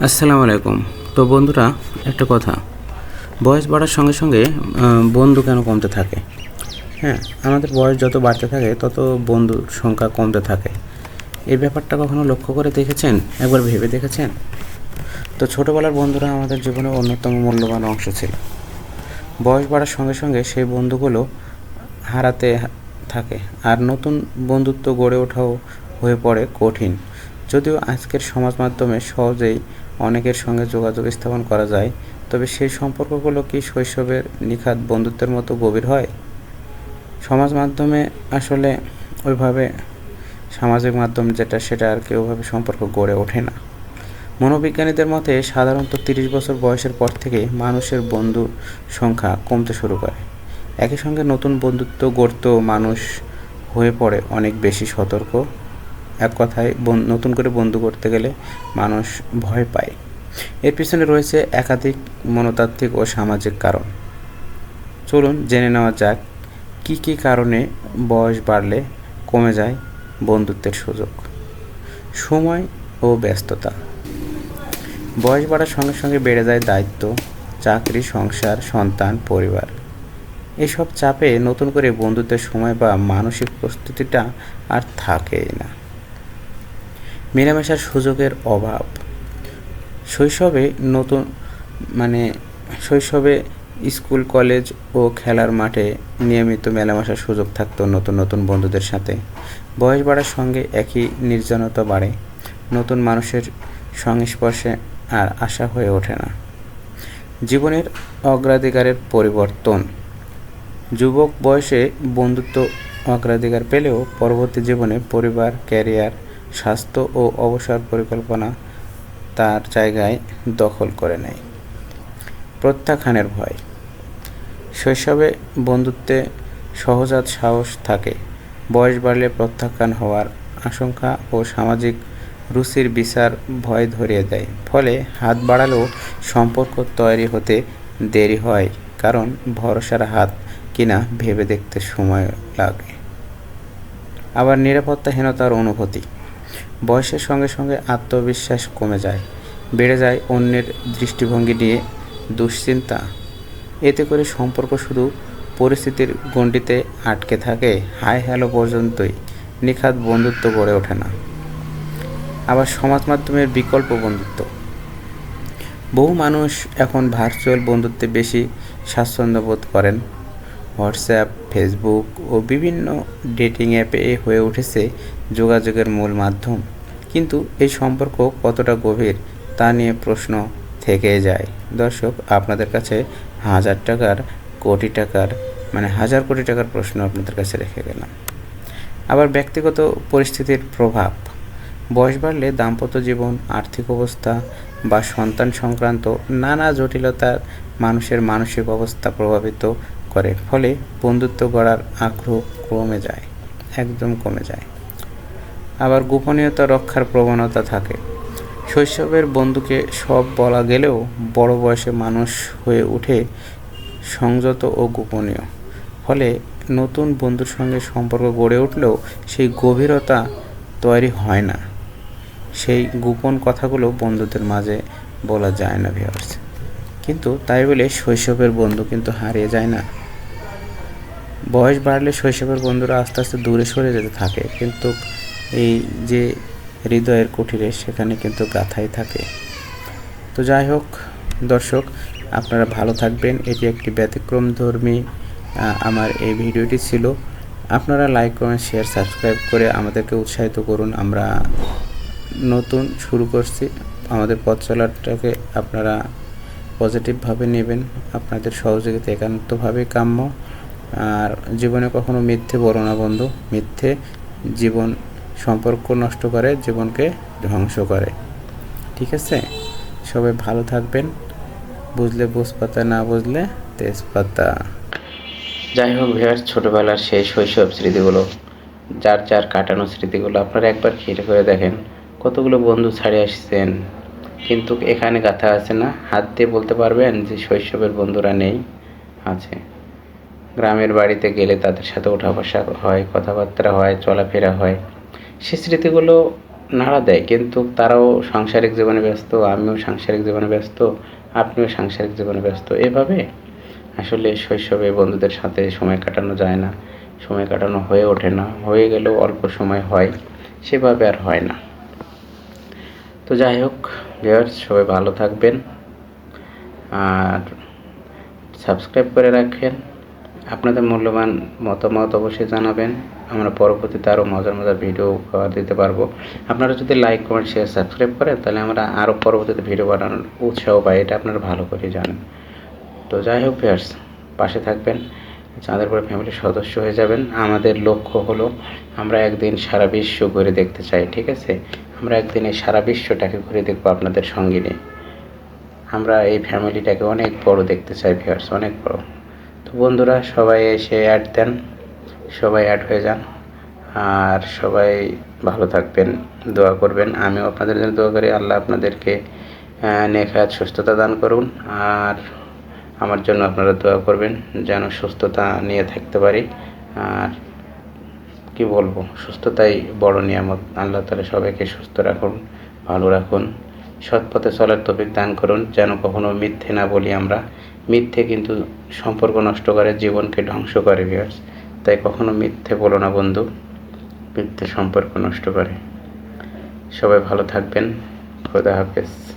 আসসালামু আলাইকুম। তো বন্ধুরা, একটা কথা। বয়স বাড়ার সঙ্গে সঙ্গে বন্ধু কেন কমতে থাকে? হ্যাঁ আমাদের বয়স যত বাড়তে থাকে, তত বন্ধুর সংখ্যা কমতে থাকে। এই ব্যাপারটা কখনো লক্ষ্য করে দেখেছেন? একবার ভেবে দেখেছেন? তো ছোটোবেলার বন্ধুরা আমাদের জীবনে অন্যতম মূল্যবান অংশ ছিল। বয়স বাড়ার সঙ্গে সঙ্গে সেই বন্ধুগুলো হারাতে থাকে। আর নতুন বন্ধুত্ব গড়ে ওঠাও হয়ে পড়ে কঠিন। যদিও আজকের সমাজ মাধ্যমে সহজেই অনেকের সঙ্গে যোগাযোগ স্থাপন করা যায়। তবে সেই সম্পর্কগুলো কি শৈশবের নিখাত বন্ধুত্বের মতো গভীর হয়? সমাজ মাধ্যমে আসলে ওইভাবে সামাজিক মাধ্যম যেটা, সেটা আর কি ওইভাবে সম্পর্ক গড়ে ওঠে না। মনোবিজ্ঞানীদের মতে সাধারণত তিরিশ বছর বয়সের পর থেকে মানুষের বন্ধুর সংখ্যা কমতে শুরু করে। একই সঙ্গে নতুন বন্ধুত্ব গড়তেও মানুষ হয়ে পড়ে অনেক বেশি সতর্ক। এক কথায় নতুন করে বন্ধু করতে গেলে মানুষ ভয় পায়। এর পিছনে রয়েছে একাধিক মনতাত্ত্বিক ও সামাজিক কারণ। চলুন জেনে নেওয়া যাক, কী কী কারণে বয়স বাড়লে কমে যায় বন্ধুত্বের সুযোগ? সময় ও ব্যস্ততা। বয়স বাড়ার সঙ্গে সঙ্গে বেড়ে যায় দায়িত্ব, চাকরি, সংসার, সন্তান, পরিবার। এসব চাপে নতুন করে বন্ধুত্বের সময় বা মানসিক প্রস্তুতিটা আর থাকেই না। মেলামেশার সুযোগের অভাব। শৈশবে নতুন মানে শৈশবে স্কুল, কলেজ ও খেলার মাঠে নিয়মিত মেলামেশার সুযোগ থাকতো নতুন নতুন বন্ধুদের সাথে। বয়স বাড়ার সঙ্গে একই নির্জনতা বাড়ে। নতুন মানুষের সংস্পর্শে আর আশা হয়ে ওঠে না। জীবনের অগ্রাধিকারের পরিবর্তন। যুবক বয়সে বন্ধুত্ব অগ্রাধিকার পেলেও পরবর্তী জীবনে পরিবার, ক্যারিয়ার স্বাস্থ্য ও অবসর পরিকল্পনা তার জায়গায় দখল করে নেয়। প্রত্যাখ্যানের ভয়। শৈশবে বন্ধুত্বে সহজাত সাহস থাকে। বয়স বাড়লে প্রত্যাখ্যান হওয়ার আশঙ্কা ও সামাজিক রুচির বিচার ভয় ধরিয়ে দেয়। ফলে হাত বাড়ালেও সম্পর্ক তৈরি হতে দেরি হয়, কারণ ভরসার হাত কিনা ভেবে দেখতে সময় লাগে। আবার নিরাপত্তাহীনতার অনুভূতি। বয়সের সঙ্গে সঙ্গে আত্মবিশ্বাস কমে যায়, বেড়ে যায় অন্যের দৃষ্টিভঙ্গি নিয়ে দুশ্চিন্তা। এতে করে সম্পর্ক শুধু পরিস্থিতির গণ্ডিতে আটকে থাকে, হাই হ্যালো পর্যন্তই নিখাত বন্ধুত্ব গড়ে ওঠে না। আবার সমাজ মাধ্যমের বিকল্প বন্ধুত্ব। বহু মানুষ এখন ভার্চুয়াল বন্ধুত্বে বেশি স্বাচ্ছন্দ্য বোধ করেন। হোয়াটসঅ্যাপ, ফেসবুক ও বিভিন্ন ডেটিং অ্যাপে হয়ে উঠেছে যোগাযোগের মূল মাধ্যম। কিন্তু এই সম্পর্ক কতটা গভীর তা নিয়ে প্রশ্ন থেকে যায়। দর্শক, আপনাদের কাছে হাজার টাকার, কোটি টাকার মানে হাজার কোটি টাকার প্রশ্ন আপনাদের কাছে রেখে গেলাম। আবার ব্যক্তিগত পরিস্থিতির প্রভাব। বয়স বাড়লে দাম্পত্য জীবন, আর্থিক অবস্থা বা সন্তান সংক্রান্ত নানা জটিলতার মানুষের মানসিক অবস্থা প্রভাবিত করে, ফলে বন্ধুত্ব গড়ার আগ্রহ কমে যায়, একদম কমে যায়। আবার গোপনীয়তা রক্ষার প্রবণতা থাকে। শৈশবের বন্ধুকে সব বলা গেলেও বড় বয়সে মানুষ হয়ে ওঠে সংযত ও গোপনীয়। ফলে নতুন বন্ধুর সঙ্গে সম্পর্ক গড়ে উঠলেও সেই গভীরতা তৈরি হয় না। সেই গোপন কথাগুলো বন্ধুদের মাঝে বলা যায় না ভিউয়ার্স কিন্তু তাই বলে শৈশবের বন্ধু কিন্তু হারিয়ে যায় না। বয়স বাড়লে শৈশবের বন্ধুরা আস্তে আস্তে দূরে সরে যেতে থাকে। কিন্তু এই যে হৃদয়ের কুঠিরে সেখানে কিন্তু গাথাই থাকে। তো যাই হোক দর্শক আপনারা ভালো থাকবেন। এটি একটি ব্যতিক্রমধর্মী আহ, আমার এই ভিডিওটি ছিল। আপনারা লাইক কমেন্ট শেয়ার সাবস্ক্রাইব করে আমাদেরকে উৎসাহিত করুন। আমরা নতুন শুরু করছি। আমাদের পথ চলাটাকে আপনারা পজিটিভভাবে নেবেন। আপনাদের সহযোগিতা একান্তভাবেই কাম্য। আর জীবনে কখনো মিথ্যে বলো না বন্ধু মিথ্যে জীবন সম্পর্ক নষ্ট করে, জীবনকে ধ্বংস করে। ঠিক আছে? সবাই ভালো থাকবেন। বুঝলে বুঝপাতা, না বুঝলে তেজপাতা। যাই হোক ভিয়ার ছোটোবেলার সেই শৈশব স্মৃতিগুলো, যার যার কাটানো স্মৃতিগুলো আপনারা একবার খেটে করে দেখেন, কতগুলো বন্ধু ছাড়িয়ে আসছেন। কিন্তু এখানে গাথা আছে না? হাত দিয়ে বলতে পারবেন যে শৈশবের বন্ধুরা নেই, আছে। গ্রামের বাড়িতে গেলে তাদের সাথে ওঠা বসা হয়, কথাবার্তা হয়, চলাফেরা হয়। সে স্মৃতিগুলো নাড়া দেয়, কিন্তু তারাও সাংসারিক জীবনে ব্যস্ত, আমিও সাংসারিক জীবনে ব্যস্ত, আপনিও সাংসারিক জীবনে ব্যস্ত। এভাবে আসলে শৈশবে বন্ধুদের সাথে সময় কাটানো যায় না, সময় কাটানো হয়ে ওঠে না, হয়ে গেলেও অল্প সময় হয়, সেভাবে আর হয় না। তো যাই হোক ভিউয়ার্স সবাই ভালো থাকবেন, আর সাবস্ক্রাইব করে রাখেন। আপনাদের মূল্যবান মতামত অবশ্যই জানাবেন। আমরা পরবর্তীতে আরও মজার মজার ভিডিও উপহার দিতে পারব। আপনারা যদি লাইক কমেন্ট শেয়ার সাবস্ক্রাইব করেন, তাহলে আমরা আরও পরবর্তীতে ভিডিও বানানোর উৎসাহ পাই। এটা আপনারা ভালো করে জানেন। তো যাই হোক ভিউয়ার্স পাশে থাকবেন। চাঁদেরপুর ফ্যামিলির সদস্য হয়ে যাবেন। আমাদের লক্ষ্য হলো আমরা একদিন সারা বিশ্ব ঘুরে দেখতে চাই, ঠিক আছে? আমরা একদিন এই সারা বিশ্বটাকে ঘুরে দেখব আপনাদের সঙ্গে নিয়ে আমরা এই ফ্যামিলিটাকে অনেক বড় দেখতে চাই ভিউয়ার্স অনেক বড়। বন্ধুরা, সবাই এসে অ্যাড দেন, সবাই অ্যাড হয়ে যান, আর সবাই ভালো থাকবেন, দোয়া করবেন। আমিও আপনাদের জন্য দোয়া করি, আল্লাহ আপনাদেরকে নেখাত সুস্থতা দান করুন, আর আমার জন্য আপনারা দোয়া করবেন, যেন সুস্থতা নিয়ে থাকতে পারি, আর কি বলব, সুস্থতাই বড় নিয়ামত। আল্লাহ তালা সবাইকে সুস্থ রাখুন, ভালো রাখুন, সৎ পথে চলার তফিক দান করুন, যেন কখনো মিথ্যে না বলি আমরা। মিথ্যে কিন্তু সম্পর্ক নষ্ট করে, জীবনকে ধ্বংস করে ভিউয়ার্স তাই কখনো মিথ্যে বলো না, বন্ধু। মিথ্যে সম্পর্ক নষ্ট করে। সবাই ভালো থাকবেন। খোদা হাফেজ।